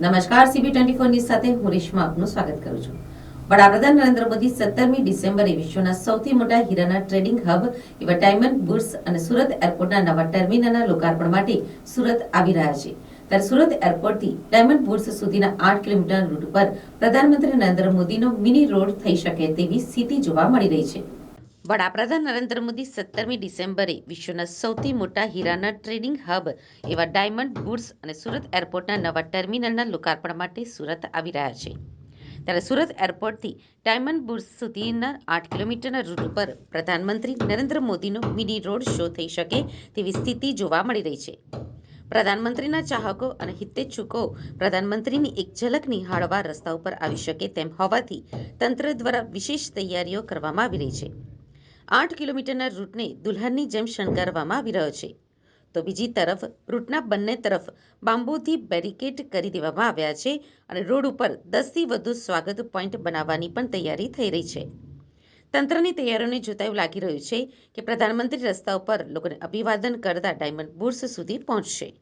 નમસ્કાર CB twenty four news સાથે હું રેશમા આપનું સ્વાગત કરું છું. વડાપ્રધાન નરેન્દ્ર મોદી સત્તરમી ડિસેમ્બરે વિશ્વના સૌથી મોટા હીરાના ટ્રેડિંગ હબ, એવા ડાયમંડ, બુર્સ અને સુરત એરપોર્ટના નવા ટર્મિનલના લોકાર્પણ માટે સુરત આવી રહ્યા છે. ત્યારે સુરત એરપોર્ટથી ડાયમંડ, બુર્સ સુધીના આઠ કિલોમીટર રૂટ પર પ્રધાનમંત્રી નરેન્દ્ર મોદીનો મિની રોડ થઈ શકે તેવી સ્થિતિ જોવા મળી રહી છે. વડાપ્રધાન નરેન્દ્ર મોદી સત્તરમી ડિસેમ્બરે વિશ્વના સૌથી મોટા હીરાના ટ્રેડિંગ હબ એવા ડાયમંડ, ગુડ્સ અને સુરત એરપોર્ટના નવા ટર્મિનલના લોકાર્પણ માટે સુરત આવી રહ્યા છે. ત્યારે સુરત એરપોર્ટથી ડાયમંડ બુર્સ સુધીના આઠ કિલોમીટરના રૂટ ઉપર પ્રધાનમંત્રી નરેન્દ્ર મોદીનો મિની રોડ શો થઈ શકે તેવી સ્થિતિ જોવા મળી રહી છે. પ્રધાનમંત્રીના ચાહકો અને હિતેચ્છુકો પ્રધાનમંત્રીની એક ઝલક નિહાળવા રસ્તા ઉપર આવી શકે તેમ હોવાથી તંત્ર દ્વારા વિશેષ તૈયારીઓ કરવામાં આવી રહી છે. આઠ કિલોમીટરના રૂટને દુલ્હનની જેમ શણગારવામાં આવી રહ્યો છે. તો બીજી તરફ, રૂટના બંને તરફ બાંબુથી બેરિકેડ કરી દેવામાં આવ્યા છે અને રોડ ઉપર દસથી વધુ સ્વાગત પોઈન્ટ બનાવવાની પણ તૈયારી થઈ રહી છે. તંત્રની તૈયારીઓને જોતા એવું લાગી રહ્યું છે કે પ્રધાનમંત્રી રસ્તા ઉપર લોકોને અભિવાદન કરતા ડાયમંડ બુર્સ સુધી પહોંચશે.